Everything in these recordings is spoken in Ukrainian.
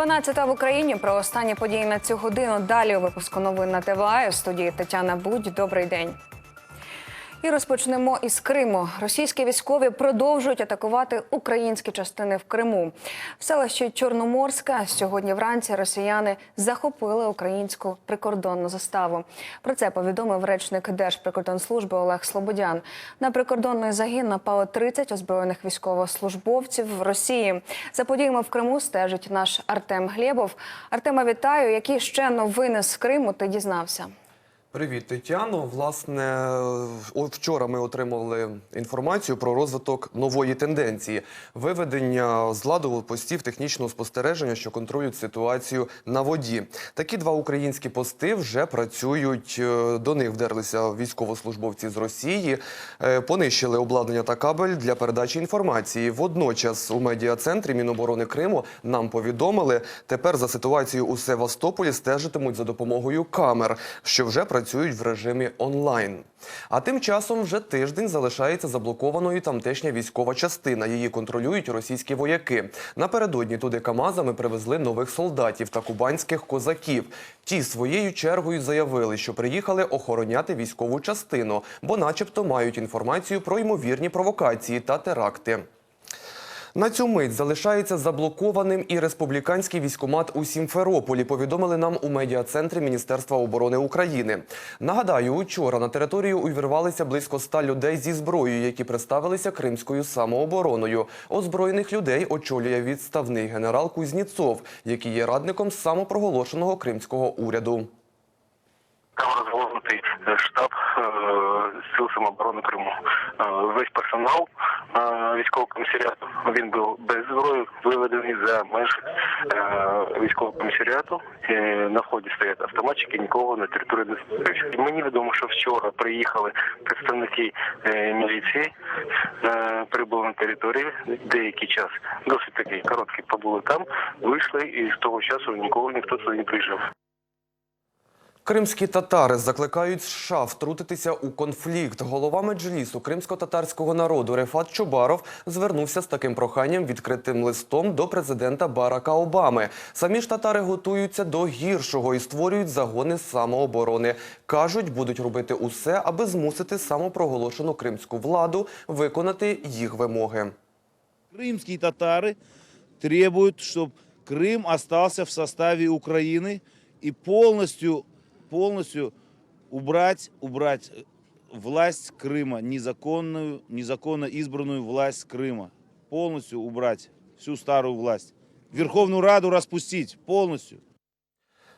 12 в Україні про останні події на цю годину. Далі у випуску новин на ТВА. У студії Тетяна Будь. Добрий день. І розпочнемо із Криму. Російські військові продовжують атакувати українські частини в Криму. В селищі Чорноморська сьогодні вранці росіяни захопили українську прикордонну заставу. Про це повідомив речник Держприкордонслужби Олег Слободян. На прикордонний загін напало 30 озброєних військовослужбовців Росії. За подіями в Криму стежить наш Артем Глєбов. Артема, вітаю. Які ще новини з Криму ти дізнався? Привіт, Тетяно. Власне, вчора ми отримали інформацію про розвиток нової тенденції виведення з ладу постів технічного спостереження, що контролюють ситуацію на воді. Такі два українські пости вже працюють. е, До них вдерлися військовослужбовці з Росії, е, понищили обладнання та кабель для передачі інформації. Водночас у медіа-центрі Міноборони Криму нам повідомили, тепер за ситуацією у Севастополі стежитимуть за допомогою камер, що вже працюють в режимі онлайн. А тим часом вже тиждень залишається заблокованою тамтешня військова частина. Її контролюють російські вояки. Напередодні туди КАМАЗами привезли нових солдатів та кубанських козаків. Ті своєю чергою заявили, що приїхали охороняти військову частину, бо, начебто, мають інформацію про ймовірні провокації та теракти. На цю мить залишається заблокованим і республіканський військомат у Сімферополі. Повідомили нам у медіа-центрі Міністерства оборони України. Нагадаю, учора на територію увірвалися близько ста людей зі зброєю, які представилися кримською самообороною. Озброєних людей очолює відставний генерал Кузніцов, який є радником самопроголошеного кримського уряду. Там розгорнутий штаб е, сил самооборони Криму. Е, Весь персонал е, військового комісаріату він був без зброї, виведений за межі е, військового комісаріату. Е, На вході стоять автоматчики, нікого на території не. Мені відомо, що вчора приїхали представники е, міліції, е, прибули на територію деякий час. Досить такий короткий побули там, вийшли і з того часу нікого ніхто туди не приїжджав. Кримські татари закликають США втрутитися у конфлікт. Голова меджлісу кримсько-татарського народу Рефат Чубаров звернувся з таким проханням відкритим листом до президента Барака Обами. Самі ж татари готуються до гіршого і створюють загони самооборони. кажуть, будуть робити усе, аби змусити самопроголошену кримську владу виконати їх вимоги. Крымские татары требуют, чтобы Крым остался в составе Украины и полностью, полностью убрать, убрать э, власть Крыма, незаконную, незаконно избранную власть Крыма. Полностью убрать всю старую власть. Верховную Раду распустить полностью.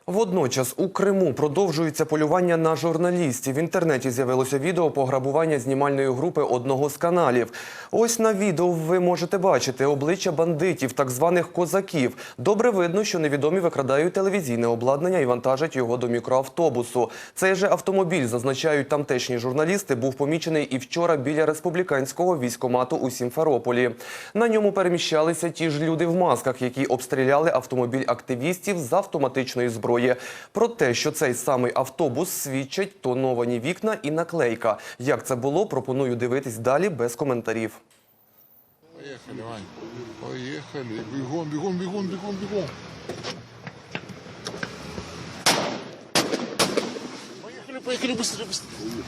Водночас у Криму продовжується полювання на журналістів. В інтернеті з'явилося відео пограбування знімальної групи одного з каналів. Ось на відео ви можете бачити обличчя бандитів, так званих козаків. Добре видно, що невідомі викрадають телевізійне обладнання і вантажать його до мікроавтобусу. Цей же автомобіль, зазначають тамтешні журналісти, був помічений і вчора біля республіканського військомату у Сімферополі. На ньому переміщалися ті ж люди в масках, які обстріляли автомобіль активістів з автоматичної зброї. Про те, що цей самий автобус свідчать тоновані вікна і наклейка. Як це було, пропоную дивитись далі без коментарів. Поехали, Вань. Поехали. Бегом, бегом, бегом, бегом, бегом. Поехали, поехали, быстрее, быстрее.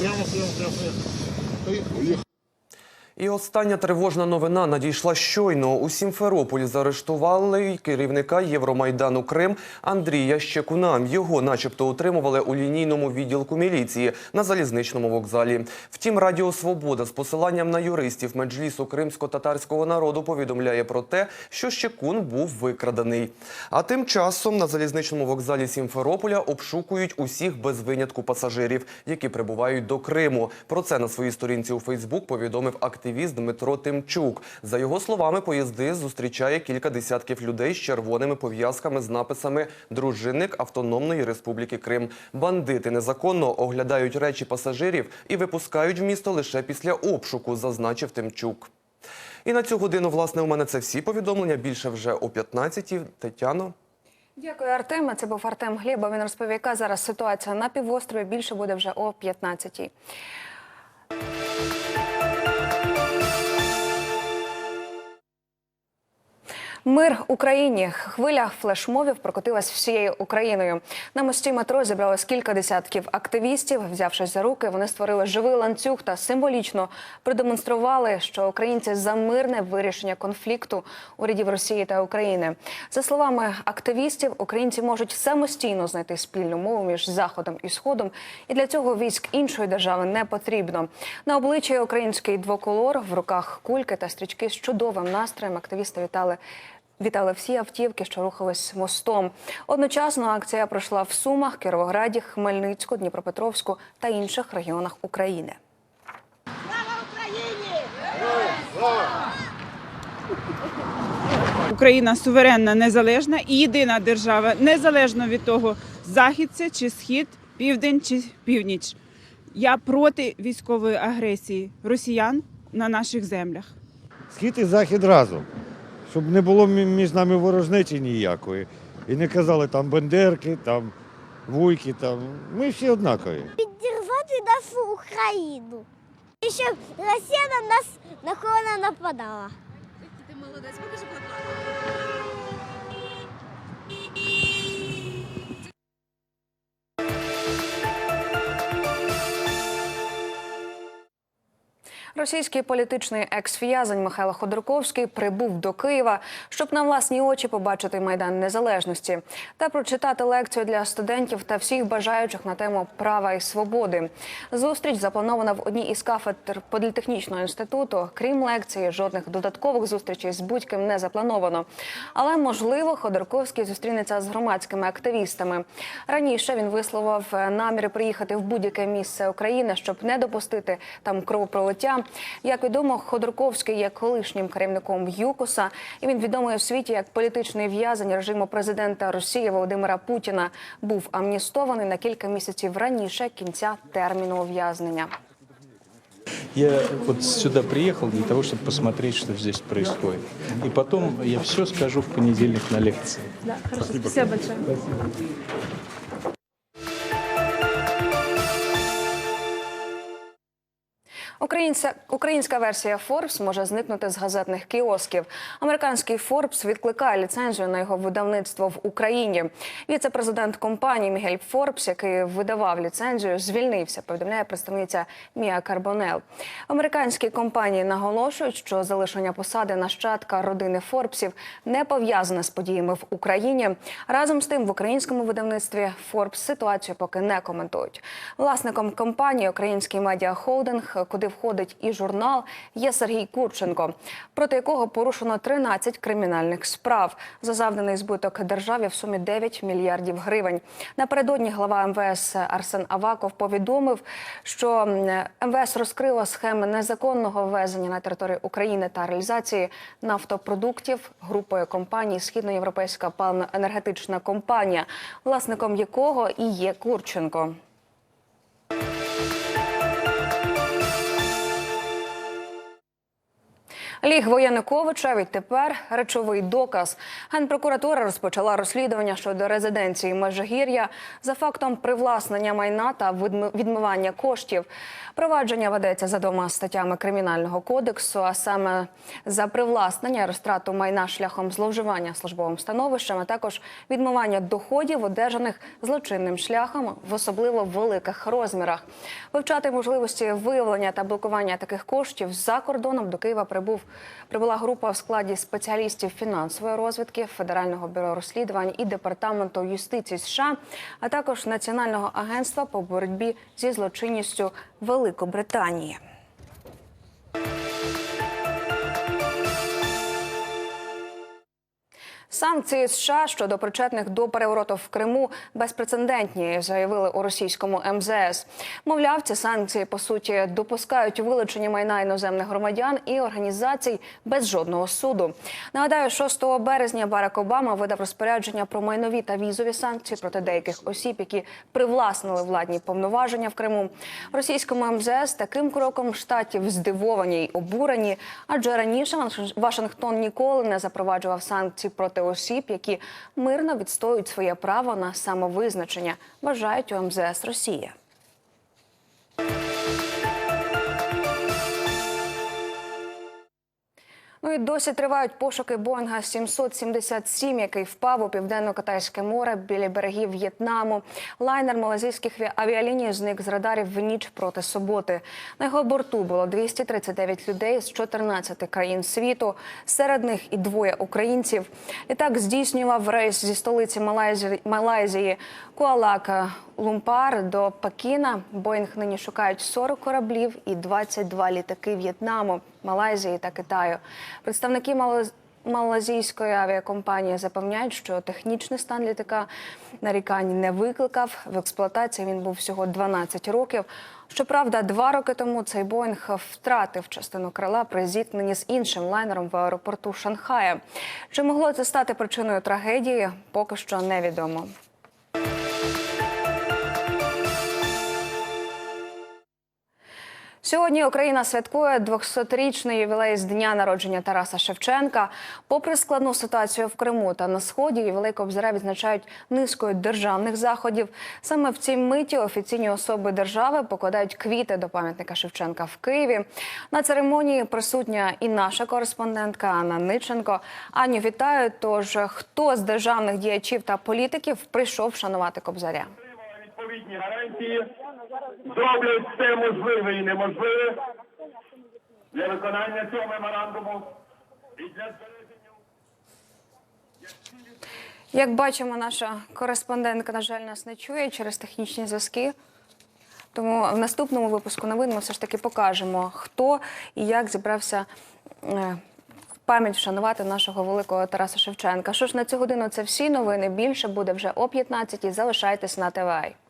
Прямо, прямо, прямо, прямо. І остання тривожна новина надійшла щойно. У Сімферополі заарештували керівника Євромайдану Крим Андрія Щекуна. Його, начебто, утримували у лінійному відділку міліції на залізничному вокзалі. Втім, Радіо Свобода з посиланням на юристів меджлісу кримсько-татарського народу повідомляє про те, що Щекун був викрадений. А тим часом на залізничному вокзалі Сімферополя обшукують усіх без винятку пасажирів, які прибувають до Криму. Про це на своїй сторінці у Фейсбук повідомив активіст Дмитро Тимчук. За його словами, поїзди зустрічає кілька десятків людей з червоними пов'язками з написами Дружинник Автономної Республіки Крим. Бандити незаконно оглядають речі пасажирів і випускають в місто лише після обшуку, зазначив Тимчук. І на цю годину, власне, у мене це всі повідомлення. Більше вже о 15-й. Тетяно. Дякую, Артеме. Це був Артем Глєба. Він розповів, яка зараз ситуація на півострові. Більше буде вже о 15-й. Мир Україні. Хвиля флешмовів прокотилась всією Україною. На мості метро зібралось кілька десятків активістів. Взявшись за руки, вони створили живий ланцюг та символічно продемонстрували, що українці за мирне вирішення конфлікту урядів Росії та України. За словами активістів, українці можуть самостійно знайти спільну мову між заходом і сходом, і для цього військ іншої держави не потрібно. На обличчі український двоколор, в руках кульки та стрічки з чудовим настроєм. Активісти вітали. Вітали всі автівки, що рухались мостом. Одночасно акція пройшла в Сумах, Кіровограді, Хмельницьку, Дніпропетровську та інших регіонах України. Слава Україні! Україна суверенна, незалежна і єдина держава, незалежно від того, захід це чи схід, південь чи північ. Я проти військової агресії росіян на наших землях. Схід і захід разом, щоб не було між нами ворожнечі ніякої. І не казали там бендерки, там вуйки, там. Ми всі однакові. підірвати нашу Україну. І щоб Росія на нас нахилено нападала. Російський політичний екс-в'язень Михайло Ходорковський прибув до Києва, щоб на власні очі побачити майдан незалежності та прочитати лекцію для студентів та всіх бажаючих на тему права і свободи. Зустріч запланована в одній із кафедр політехнічного інституту. Крім лекції, жодних додаткових зустрічей з будь-ким не заплановано. Але можливо, Ходорковський зустрінеться з громадськими активістами. Раніше він висловив наміри приїхати в будь-яке місце України, щоб не допустити там кровопролиття. Як відомо, Ходорковський є колишнім керівником ЮКОСа, і він відомий у світі як політичний в'язень режиму президента Росії Володимира Путіна. Був амністований на кілька місяців раніше кінця терміну ув'язнення. Я вот сюда приехал для того, чтобы посмотреть, что здесь происходит. И потом я все скажу в понедельник на лекции. Українця, українська версія Forbes може зникнути з газетних кіосків. Американський Forbes відкликає ліцензію на його видавництво в Україні. Віце-президент компанії Мігель Форбс, який видавав ліцензію, звільнився. Повідомляє представниця Мія Карбонел. Американські компанії наголошують, що залишення посади нащадка родини Форбсів не пов'язане з подіями в Україні. Разом з тим в українському видавництві Forbes ситуацію поки не коментують. Власником компанії Український медіа холдинг, куди входить і журнал, є Сергій Курченко, проти якого порушено 13 кримінальних справ за завданий збиток державі в сумі 9 мільярдів гривень. Напередодні глава МВС Арсен Аваков повідомив, що МВС розкрило схеми незаконного ввезення на територію України та реалізації нафтопродуктів групою компаній Східноєвропейська паливно-енергетична компанія, власником якого і є Курченко. Ліг Воєнниковича відтепер речовий доказ. Генпрокуратура розпочала розслідування щодо резиденції Межигір'я за фактом привласнення майна та відми- відмивання коштів. Провадження ведеться за двома статтями кримінального кодексу, а саме за привласнення розтрату майна шляхом зловживання службовим становищем, а також відмивання доходів, одержаних злочинним шляхом в особливо великих розмірах. Вивчати можливості виявлення та блокування таких коштів за кордоном до Києва прибув прибула група в складі спеціалістів фінансової розвідки, Федерального бюро розслідувань і департаменту юстиції США, а також Національного агентства по боротьбі зі злочинністю Великобританії. Санкції США щодо причетних до перевороту в Криму безпрецедентні, заявили у російському МЗС. Мовляв, ці санкції по суті допускають вилучення майна іноземних громадян і організацій без жодного суду. Нагадаю, 6 березня Барак Обама видав розпорядження про майнові та візові санкції проти деяких осіб, які привласнили владні повноваження в Криму. Російському МЗС таким кроком штатів здивовані й обурені, адже раніше Вашингтон ніколи не запроваджував санкції проти осіб, які мирно відстоюють своє право на самовизначення, вважають у МЗС Росія. Ну і досі тривають пошуки Боїнга 777, який впав у південно-китайське море біля берегів В'єтнаму. Лайнер малазійських ві- авіаліній зник з радарів в ніч проти суботи. На його борту було 239 людей з 14 країн світу. Серед них і двоє українців. Літак здійснював рейс зі столиці Малайзі- Малайзії Куалака Лумпар до Пекіна. Боїнг нині шукають 40 кораблів і 22 літаки В'єтнаму, Малайзії та Китаю. Представники Малаз- Малазійської авіакомпанії запевняють, що технічний стан літака нарікань не викликав. В експлуатації він був всього 12 років. Щоправда, два роки тому цей Боїнг втратив частину крила при зіткненні з іншим лайнером в аеропорту Шанхая. Чи могло це стати причиною трагедії, поки що невідомо. Сьогодні Україна святкує 200-річний ювілей з дня народження Тараса Шевченка. Попри складну ситуацію в Криму та на сході, ювілей Кобзаря відзначають низкою державних заходів. Саме в цій миті офіційні особи держави покладають квіти до пам'ятника Шевченка в Києві. На церемонії присутня і наша кореспондентка Анна Ниченко. Аню, вітаю. Тож хто з державних діячів та політиків прийшов шанувати Кобзаря? Відповідні гарантії зроблять все можливе і неможливе для виконання цього меморандуму і для збереження. Як бачимо, наша кореспондентка, на жаль, нас не чує через технічні зв'язки. Тому в наступному випуску новин ми все ж таки покажемо, хто і як зібрався е, пам'ять вшанувати нашого великого Тараса Шевченка. Що ж на цю годину це всі новини. Більше буде вже о 15 Залишайтесь на ТВА.